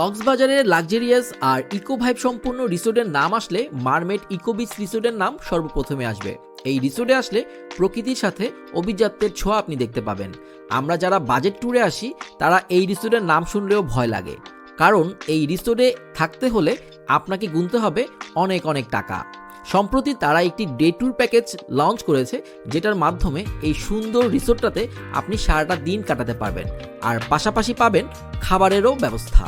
কক্সবাজারের লাক্সারিয়াস আর eco vibe সম্পূর্ণ রিসোর্টের নাম আসলে মারমেড ইকো বিচ রিসোর্টের নাম সর্বপ্রথমে আসবে। এই রিসোর্টে আসলে প্রকৃতির সাথে অভিজাত্যের ছোঁয়া আপনি দেখতে পাবেন। আমরা যারা বাজেট ট্যুরে আসি, তারা এই রিসোর্টের নাম শুনলেও ভয় লাগে। কারণ এই রিসোর্টে থাকতে হলে আপনাকে গুনতে হবে অনেক অনেক টাকা। সম্প্রতি তারা একটি ডে ট্যুর প্যাকেজ লঞ্চ করেছে, যেটার মাধ্যমে এই সুন্দর রিসোর্টটাতে আপনি সারাটা দিন কাটাতে পারবেন। আর পাশাপাশি পাবেন খাবারেরও ব্যবস্থা।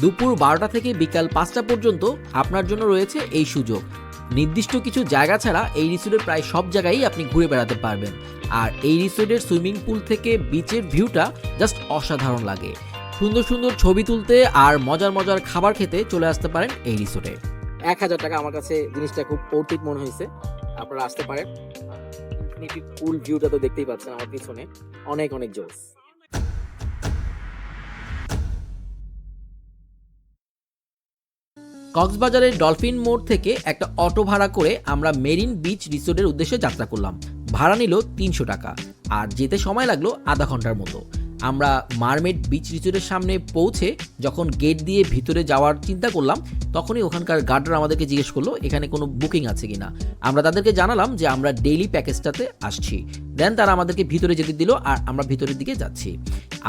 দুপুর বারোটা থেকে বিকাল পাঁচটা পর্যন্ত আপনার জন্য রয়েছে এই সুযোগ। নির্দিষ্ট কিছু জায়গা ছাড়া এই রিসোর্টের প্রায় সব জায়গায় আপনি ঘুরে বেড়াতে পারবেন। আর এই রিসোর্টের সুইমিং পুল থেকে বিচের ভিউটা জাস্ট অসাধারণ লাগে। সুন্দর সুন্দর ছবি তুলতে আর মজার মজার খাবার খেতে চলে আসতে পারেন এই রিসোর্টে। এক হাজার টাকা আমার কাছে জিনিসটা খুব কৌতুক মনে হয়েছে। আপনারা আসতে পারেন। পুল ভিউটা তো দেখতেই পাচ্ছেন আমার পিছনে। অনেক অনেক জোস। কক্সবাজারের ডলফিন মোড় থেকে একটা অটো ভাড়া করে আমরা মেরিন বিচ রিসোর্টের উদ্দেশ্যে যাত্রা করলাম। ভাড়া নিল তিনশো টাকা। আর যেতে সময় লাগল আধা ঘণ্টার মতো। আমরা মারমেড বিচ রিসোর্টের সামনে পৌঁছে যখন গেট দিয়ে ভিতরে যাওয়ার চিন্তা করলাম, তখনই ওখানকার গার্ডরা আমাদেরকে জিজ্ঞেস করল, এখানে কোনো বুকিং আছে কিনা? আমরা তাদেরকে জানালাম যে আমরা ডেইলি প্যাকেজটাতে আসছি। দেন তারা আমাদেরকে ভিতরে যেতে দিল আর আমরা ভিতরের দিকে যাচ্ছি।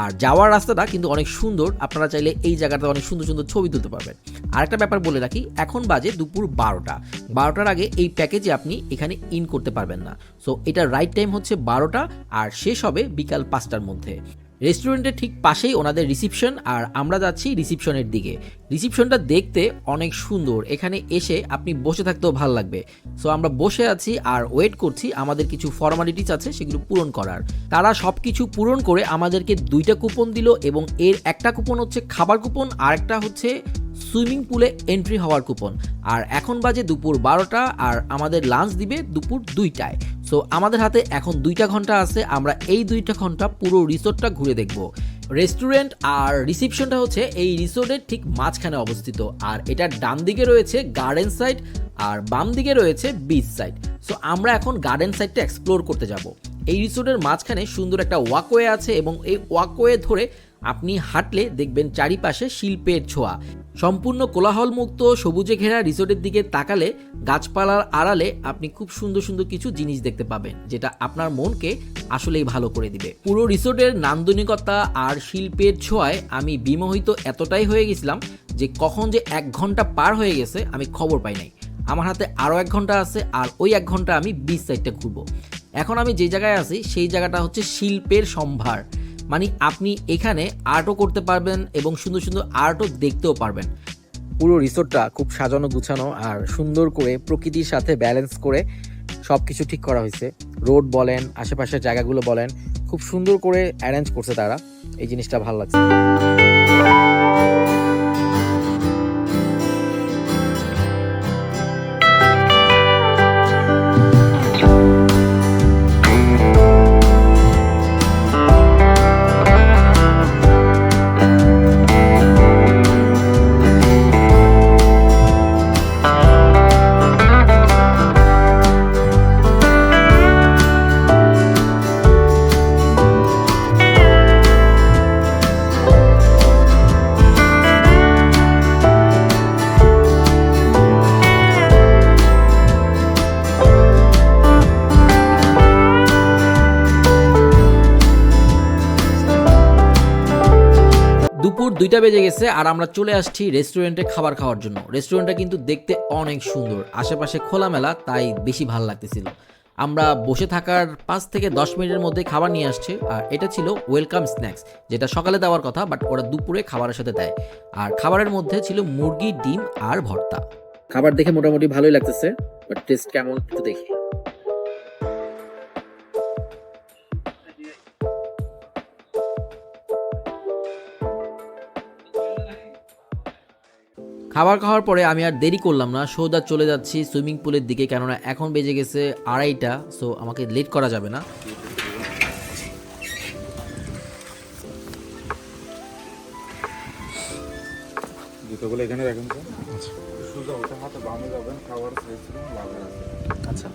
আর যাওয়ার রাস্তাটা কিন্তু অনেক সুন্দর। আপনারা চাইলে এই জায়গাটা অনেক সুন্দর সুন্দর ছবি তুলতে পারবেন। আরেকটা ব্যাপার বলে রাখি, এখন বাজে দুপুর বারোটা। বারোটার আগে এই প্যাকেজে আপনি এখানে ইন করতে পারবেন না। সো এটা রাইট টাইম হচ্ছে বারোটা আর শেষ হবে বিকাল পাঁচটার মধ্যে। রেস্টুরেন্টের ঠিক পাশেই ওনাদের রিসিপশন আর আমরা যাচ্ছি রিসিপশনের দিকে। রিসিপশনটা দেখতে অনেক সুন্দর। এখানে এসে আপনি বসে থাকতেও ভালো লাগবে। সো আমরা বসে আছি আর ওয়েট করছি। আমাদের কিছু ফর্মালিটিস আছে সেগুলো পূরণ করার। তারা সব কিছু পূরণ করে আমাদেরকে দুইটা কুপন দিল এবং এর একটা কুপন হচ্ছে খাবার কুপন আর একটা হচ্ছে সুইমিং পুলে এন্ট্রি হওয়ার কুপন আর এখন বাজে দুপুর বারোটা, আর আমাদের লাঞ্চ দিবে দুপুর দুইটায়। সো আমাদের হাতে এখন দুইটা ঘণ্টা আছে, আমরা এই দুইটা ঘণ্টা পুরো রিসোর্টটা ঘুরে দেখব। রেস্টুরেন্ট আর রিসিপশনটা হচ্ছে এই রিসোর্টের ঠিক মাঝখানে অবস্থিত। আর এটার ডান দিকে রয়েছে গার্ডেন সাইড আর বাম দিকে রয়েছে বিচ সাইড সো আমরা এখন গার্ডেন সাইডটা এক্সপ্লোর করতে যাব। এই রিসোর্টের মাঝখানে সুন্দর একটা ওয়াকওয়ে আছে এবং এই ওয়াকওয়ে ধরে আপনি হাঁটলে দেখবেন চারিপাশে শিল্পের ছোঁয়া। সম্পূর্ণ কোলাহলমুক্ত সবুজে ঘেরা রিসোর্টের দিকে তাকালে গাছপালার আড়ালে আপনি খুব সুন্দর সুন্দর কিছু জিনিস দেখতে পাবেন, যেটা আপনার মনকে আসলেই ভালো করে দিবে। পুরো রিসোর্টের নান্দনিকতা আর শিল্পের ছোঁয়ায় আমি বিমোহিত এতটাই হয়ে গেছিলাম যে কখন যে এক ঘণ্টা পার হয়ে গেছে আমি খবর পাই নাই। আমার হাতে আরও এক ঘণ্টা আছে আর ওই এক ঘণ্টা আমি বিচ সাইডটা ঘুরবো। এখন আমি যে জায়গায় আছি, সেই জায়গাটা হচ্ছে শিল্পের সম্ভার। মানে আপনি এখানে আর্টও করতে পারবেন এবং সুন্দর সুন্দর আর্টও দেখতেও পারবেন। পুরো রিসোর্টটা খুব সাজানো গুছানো আর সুন্দর করে প্রকৃতির সাথে ব্যালেন্স করে সব কিছু ঠিক করা হয়েছে। রোড বলেন, আশেপাশের জায়গাগুলো বলেন, খুব সুন্দর করে অ্যারেঞ্জ করছে তারা। এই জিনিসটা ভালো লাগছে। দুইটা বেজে গেছে আর আমরা চলে আসছি রেস্টুরেন্টে খাবার খাওয়ার জন্য। রেস্টুরেন্টটা কিন্তু দেখতে অনেক সুন্দর। আশেপাশে খোলামেলা, তাই বেশি ভালো লাগতেছিল। আমরা বসে থাকার পাঁচ থেকে দশ মিনিটের মধ্যে খাবার নিয়ে আসছে, আর এটা ছিল ওয়েলকাম স্ন্যাক্স যেটা সকালে দেওয়ার কথা বাট ওরা দুপুরে খাবারের সাথে দেয়। আর খাবারের মধ্যে ছিল মুরগি ডিম আর ভর্তা। খাবার দেখে মোটামুটি ভালোই লাগতেছে বাট টেস্ট কেমন একটু দেখি। খাবার খাওয়ার পরে আমি আর দেরি করলাম না সোজা চলে যাচ্ছি সুইমিং পুলের দিকে কেননা এখন বেজে গেছে আড়াইটা সো আমাকে লেট করা যাবে না। জুতোগুলো এখানে রাখেন তো সোজা ওটা হাতে বামে যাবেন খাবার চাইছিলাম আচ্ছা।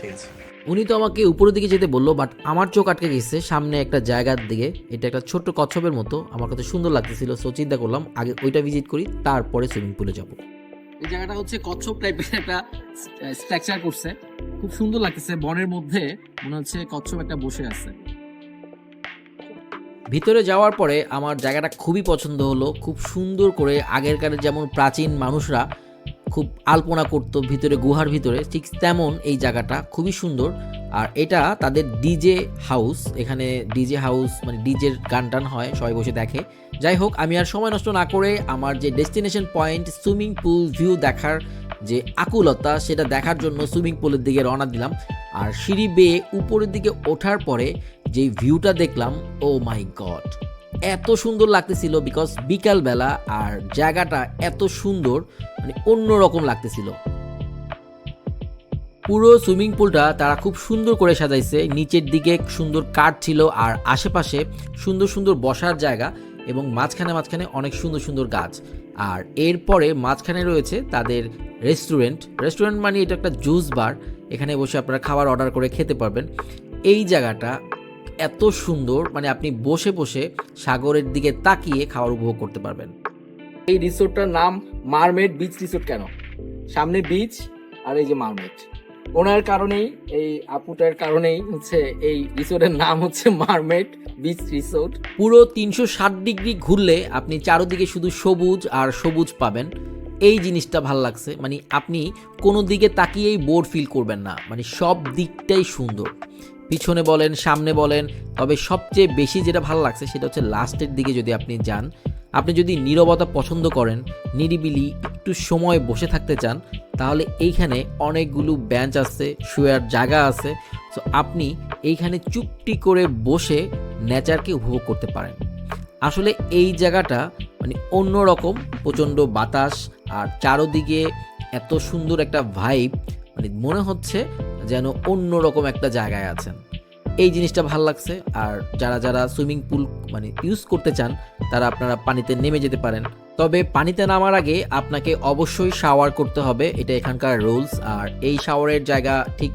ঠিক আছে উনি তো আমাকে উপরের দিকে যেতে বলল বাট আমার চোখ আটকে গেছে। সামনে একটা জায়গার দিকে এটা একটা ছোট্ট কচ্ছপের মতো। আমার কাছে সুন্দর লাগতেছিল সো চিন্তা করলাম আগে ওইটা ভিজিট করি তারপরে সুইমিং পুলে যাব। এই জায়গাটা হচ্ছে কচ্ছপ টাইপের একটা স্ট্রাকচার করছে। খুব সুন্দর লাগতেছে বনের মধ্যে মনে হচ্ছে কচ্ছপ একটা বসে আছে। ভিতরে যাওয়ার পরে আমার জায়গাটা খুবই পছন্দ হলো খুব সুন্দর করে আগেরকার যেমন প্রাচীন মানুষরা খুব আলপনা করতো ভিতরে, গুহার ভিতরে, ঠিক তেমন এই জায়গাটা খুবই সুন্দর। আর এটা তাদের ডিজে হাউস, এখানে ডিজে হাউস মানে ডিজের গান টান হয়, সবাই বসে দেখে। যাই হোক, আমি আর সময় নষ্ট না করে আমার যে destination point swimming pool view দেখার যে আকুলতা, সেটা দেখার জন্য সুইমিং পুলের দিকে রওনা দিলাম। আর সিঁড়ি বেয়ে উপরের দিকে ওঠার পরে যে ভিউটা দেখলাম ও মাই গড এত সুন্দর লাগতেছিল বিকজ বিকালবেলা আর জায়গাটা এত সুন্দর মানে অন্যরকম লাগতেছিল। পুরো সুইমিং পুলটা তারা খুব সুন্দর করে সাজাইছে, নিচের দিকে সুন্দর কাঠ ছিল আর আশেপাশে সুন্দর সুন্দর বসার জায়গা এবং মাঝখানে মাঝখানে অনেক সুন্দর সুন্দর গাছ। আর এরপরে মাঝখানে রয়েছে তাদের রেস্টুরেন্ট। রেস্টুরেন্ট মানে এটা একটা জুস বার, এখানে বসে আপনারা খাবার অর্ডার করে খেতে পারবেন। এই জায়গাটা এত সুন্দর মানে আপনি বসে বসে সাগরের দিকে তাকিয়ে খাওয়ার উপভোগ করতে পারবেন। এই রিসোর্টটার নাম মারমেড বিচ রিসোর্ট কেন? সামনে বিচ আর এই যে মারমেড। ওনার কারণেই, এই আপুটার কারণেই হচ্ছে এই রিসোর্টের নাম হচ্ছে মারমেড বিচ রিসোর্ট। পুরো তিনশো ষাট ডিগ্রি ঘুরলে আপনি চারোদিকে শুধু সবুজ আর সবুজ পাবেন। এই জিনিসটা ভালো লাগছে মানে আপনি কোনো দিকে তাকিয়েই বোর ফিল করবেন না মানে সব দিকটাই সুন্দর। পিছনে বলেন, সামনে বলেন। তবে সবচেয়ে বেশি যেটা ভালো লাগছে সেটা হচ্ছে লাস্টের দিকে যদি আপনি যান, আপনি যদি নীরবতা পছন্দ করেন, নিরিবিলি, একটু সময় বসে থাকতে চান, তাহলে এইখানে অনেকগুলো বেঞ্চ আছে, শুয়ার জায়গা আছে। তো আপনি এইখানে চুপটি করে বসে নেচারকে উপভোগ করতে পারেন। আসলে এই জায়গাটা মানে অন্যরকম, প্রচণ্ড বাতাস আর চারোদিকে এত সুন্দর একটা ভাইব মানে মনে হচ্ছে যেন অন্যরকম একটা জায়গায় আছেন। এই জিনিসটা ভালো লাগছে, আর যারা যারা সুইমিং পুল মানে ইউজ করতে চান, তারা আপনারা পানিতে নেমে যেতে পারেন। তবে পানিতে নামার আগে আপনাকে অবশ্যই শাওয়ার করতে হবে, এটা এখানকার রুলস। আর এই শাওয়ারের জায়গা ঠিক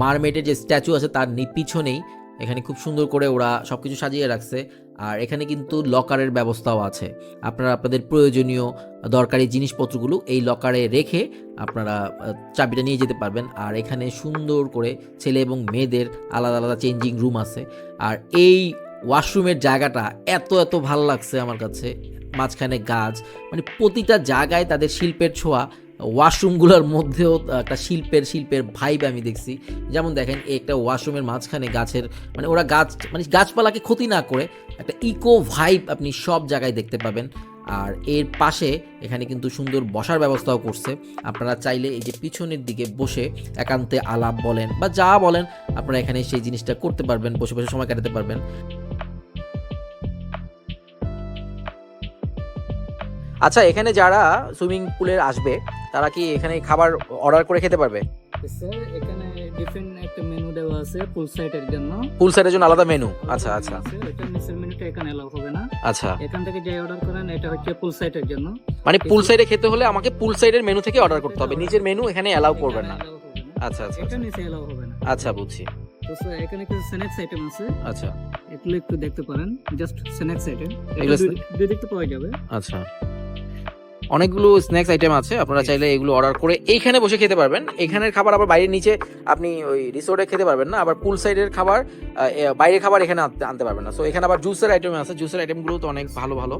মারমেটের যে স্ট্যাচু আছে, তার পিছনেই এখানে খুব সুন্দর করে ওরা সব কিছু সাজিয়ে রাখছে। আর এখানে কিন্তু লকারের ব্যবস্থাও আছে। আপনারা আপনাদের প্রয়োজনীয় দরকারি জিনিসপত্রগুলো এই লকারে রেখে আপনারা চাবিটা নিয়ে যেতে পারবেন। আর এখানে সুন্দর করে ছেলে এবং মেয়েদের আলাদা আলাদা চেঞ্জিং রুম আছে। আর এই ওয়াশরুমের জায়গাটা এত এত ভালো লাগছে আমার কাছে। মাঝখানে গাছ মানে প্রতিটা জায়গায় তাদের শিল্পের ছোঁয়া। ওয়াশরুমগুলোর মধ্যেও একটা শিল্পের শিল্পের ভাইব আমি দেখছি। যেমন দেখেন একটা ওয়াশরুমের মাঝখানে গাছের মানে ওরা গাছ মানে গাছপালাকে ক্ষতি না করে একটা ইকো ভাইব আপনি সব জায়গায় দেখতে পাবেন। আর এর পাশে এখানে কিন্তু সুন্দর বসার ব্যবস্থাও করছে। আপনারা চাইলে এই যে পিছনের দিকে বসে একান্তে আলাপ বলেন বা যা বলেন, আপনারা এখানে সেই জিনিসটা করতে পারবেন, বসে বসে সময় কাটাতে পারবেন। আচ্ছা এখানে যারা সুইমিং পুলে আসবে তারা কি এখানে খাবার অর্ডার করে খেতে পারবে? স্যার এখানে ডিফারেন্ট একটা মেনু দেওয়া আছে ফুল সাইটের জন্য। ফুল সাইডের জন্য আলাদা মেনু আচ্ছা আচ্ছা। এটা নিচের মেনুটা এখানে এলাও হবে না। আচ্ছা। এখান থেকে যে অর্ডার করেন এটা হচ্ছে ফুল সাইটের জন্য। মানে পুল সাইডে খেতে হলে আমাকে পুল সাইডের মেনু থেকে অর্ডার করতে হবে নিচের মেনু এখানে অ্যালাউ করবেন না। আচ্ছা আচ্ছা এটা আচ্ছা। নিচে এলাও হবে না। আচ্ছা বুঝছি। তো স্যার এখানে কিছু স্ন্যাক্স আইটেম আছে। আচ্ছা। এগুলো একটু দেখতে পারেন জাস্ট স্ন্যাক্স আইটেম এগুলো দুই দেখতে পাওয়া যাবে। আচ্ছা। অনেকগুলো স্ন্যাক্স আইটেম আছে আপনারা চাইলে এগুলো অর্ডার করে এইখানে বসে খেতে পারবেন। এখানের খাবার আবার বাইরের নিচে আপনি ওই রিসোর্টে খেতে পারবেন না আবার পুল সাইডের খাবার বাইরের খাবার এখানে আনতে পারবেন না। সো এখানে আবার জুসের আইটেম আছে জুসের আইটেমগুলো তো অনেক ভালো ভালো।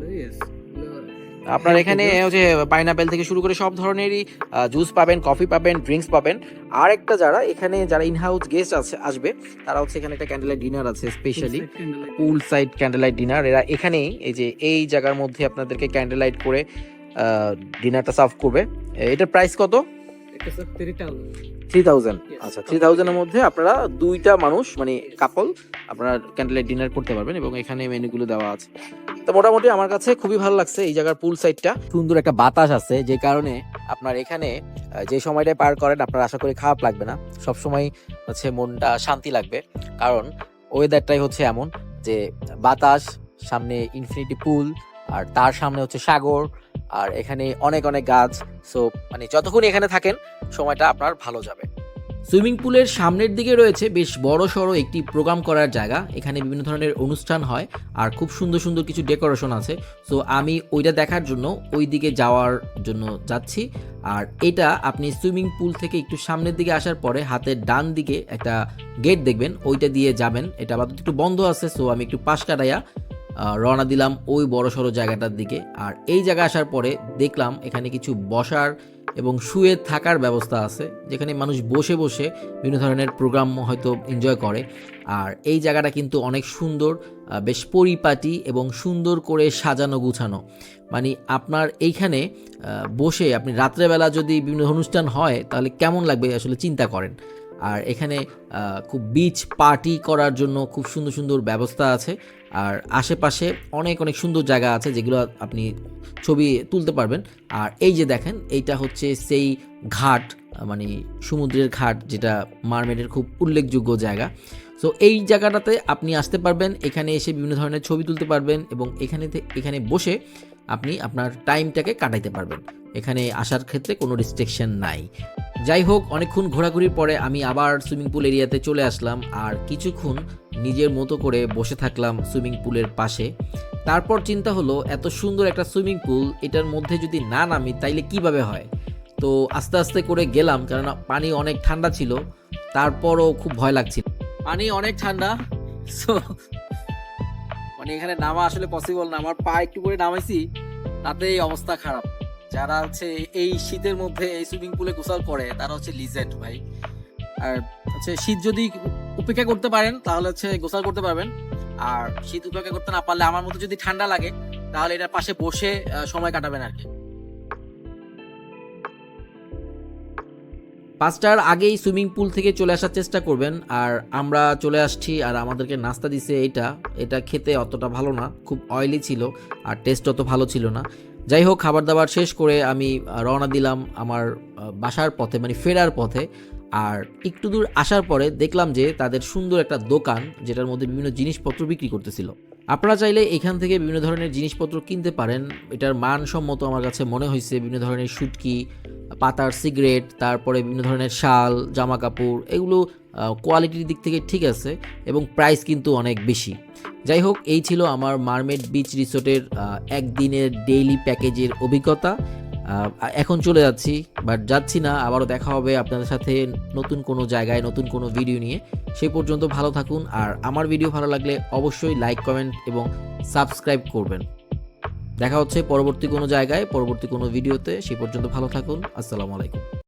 আপনার এখানে হচ্ছে পাইনাপেল থেকে শুরু করে সব ধরনেরই জুস পাবেন কফি পাবেন ড্রিঙ্কস পাবেন। আর একটা যারা এখানে যারা ইনহাউস গেস্ট আছে আসবে তারা হচ্ছে এখানে একটা ক্যান্ডেলাইট ডিনার আছে specially. Pool side candlelight dinner এরা এখানেই এই যে এই জায়গার মধ্যে আপনাদেরকে ক্যান্ডেলাইট করে ডিনারটা সার্ভ করবে। এটার প্রাইস কত? এটা স্যার 3000 থ্রি থাউজেন্ড আচ্ছা থ্রি থাউজেন্ডের মধ্যে আপনারা দুইটা মানুষ মানে কাপল আপনারা ক্যান্ডেল ডিনার করতে পারবেন এবং এখানে মেনুগুলো দেওয়া আছে। তো মোটামুটি আমার কাছে খুবই ভালো লাগছে এই জায়গার পুল সাইডটা সুন্দর একটা বাতাস আছে যে কারণে আপনার এখানে যে সময়টায় পার করেন আপনার আশা করি খারাপ লাগবে না। সব সময় হচ্ছে মনটা শান্তি লাগবে। কারণ ওয়েদারটাই হচ্ছে এমন যে বাতাস সামনে ইনফিনিটি পুল আর তার সামনে হচ্ছে সাগর আর এখানে অনেক অনেক গাছ। সো মানে যতক্ষণ এখানে থাকেন, সময়টা আপনার ভালো যাবে। সুইমিং পুলের সামনের দিকে রয়েছে বেশ বড় সড়ো একটি প্রোগ্রাম করার জায়গা। এখানে বিভিন্ন ধরনের অনুষ্ঠান হয় আর খুব সুন্দর সুন্দর কিছু ডেকোরেশন আছে। সো আমি ওইটা দেখার জন্য ওই দিকে যাওয়ার জন্য যাচ্ছি। আর এটা আপনি সুইমিং পুল থেকে একটু সামনের দিকে আসার পরে হাতের ডান দিকে একটা গেট দেখবেন। ওইটা দিয়ে যাবেন। এটা আপাতত একটু বন্ধ আছে সো আমি একটু পাশ কাটাইয়া রওনা দিলাম ওই বড় সড়ো জায়গাটার দিকে। আর এই জায়গা আসার পরে দেখলাম এখানে কিছু বসার এবং শুয়ে থাকার ব্যবস্থা আছে, যেখানে মানুষ বসে বসে বিভিন্ন ধরনের প্রোগ্রাম হয়তো এনজয় করে। আর এই জায়গাটা কিন্তু অনেক সুন্দর বেশ পরিপাটি এবং সুন্দর করে সাজানো গুছানো। মানে আপনার এইখানে বসে আপনি রাত্রেবেলা যদি বিভিন্ন অনুষ্ঠান হয়, তাহলে কেমন লাগবে আসলে চিন্তা করেন? আর এখানে খুব বিচ পার্টি করার জন্য খুব সুন্দর সুন্দর ব্যবস্থা আছে। আর আশেপাশে অনেক অনেক সুন্দর জায়গা আছে যেগুলো আপনি ছবি তুলতে পারবেন। আর এই যে দেখেন, এইটা হচ্ছে সেই ঘাট মানে সমুদ্রের ঘাট যেটা মারমেডের খুব উল্লেখযোগ্য জায়গা। সো এই জায়গাটাতে আপনি আসতে পারবেন, এখানে এসে বিভিন্ন ধরনের ছবি তুলতে পারবেন এবং এখানে এখানে বসে আপনি আপনার টাইমটাকে কাটাইতে পারবেন। এখানে আসার ক্ষেত্রে কোনো রেস্ট্রিকশন নাই। যাই হোক অনেকক্ষণ ঘোরাঘুরির পরে আমি আবার সুইমিং পুল এরিয়াতে চলে আসলাম আর কিছুক্ষণ নিজের মতো করে বসে থাকলাম সুইমিং পুলের পাশে। তারপর চিন্তা হলো, এত সুন্দর একটা সুইমিং পুল, এটার মধ্যে যদি না নামি তাইলে কীভাবে হয়? তো আস্তে আস্তে করে গেলাম, কেননা পানি অনেক ঠান্ডা ছিল, তারপরও খুব ভয় লাগছিল। পানি অনেক ঠান্ডা, সো মানে এখানে নামা আসলে পসিবল না, আমার পা একটু করে নামাইছি, তাতেই অবস্থা খারাপ। যারা হচ্ছে এই শীতের মধ্যে এই সুইমিং পুলে গোসল করে, তারা হচ্ছে লিজেন্ড ভাই। আর হচ্ছে শীত যদি উপেক্ষা করতে পারেন, তাহলে হচ্ছে গোসল করতে পারবেন। আর শীত উপেক্ষা করতে না পারলে আমার মতো যদি ঠান্ডা লাগে, তাহলে এটার পাশে বসে সময় কাটাবেন আর কি। পাঁচটার আগেই সুইমিং পুল থেকে চলে আসার চেষ্টা করবেন। আর আমরা চলে আসছি, আর আমাদেরকে নাস্তা দিছে এটা। এটা খেতে অতটা ভালো না, খুব অয়েলি ছিল, আর টেস্ট অত ভালো ছিল না। যাই হোক খাবার দাবার শেষ করে আমি রওনা দিলাম আমার বাসার পথে মানে ফেরার পথে। আর একটু দূর আসার পরে দেখলাম যে তাদের সুন্দর একটা দোকান, যেটার মধ্যে বিভিন্ন জিনিসপত্র বিক্রি করতেছিল। আপনারা চাইলে এখান থেকে বিভিন্ন ধরনের জিনিসপত্র কিনতে পারেন। এটার মানসম্মত আমার কাছে মনে হয়েছে, বিভিন্ন ধরনের শুটকি পাতার সিগারেট, তারপরে বিভিন্ন ধরনের শাল জামা কাপড় এগুলো কোয়ালিটির দিক থেকে ঠিক আছে এবং প্রাইস কিন্তু অনেক বেশি। যাই হোক, এই ছিল আমার মারমেড বিচ রিসোর্টের একদিনের ডেইলি প্যাকেজের অভিজ্ঞতা। এখন চলে যাচ্ছি বাট যাচ্ছি না, আবারও দেখা হবে আপনাদের সাথে নতুন কোনো জায়গায়, নতুন কোনো ভিডিও নিয়ে। সেই পর্যন্ত ভালো থাকুন, আর আমার ভিডিও ভালো লাগলে অবশ্যই লাইক কমেন্ট এবং সাবস্ক্রাইব করবেন। দেখা হচ্ছে পরবর্তী কোনো জায়গায়, পরবর্তী কোনো ভিডিওতে সেই পর্যন্ত ভালো থাকুন, আসসালামু আলাইকুম।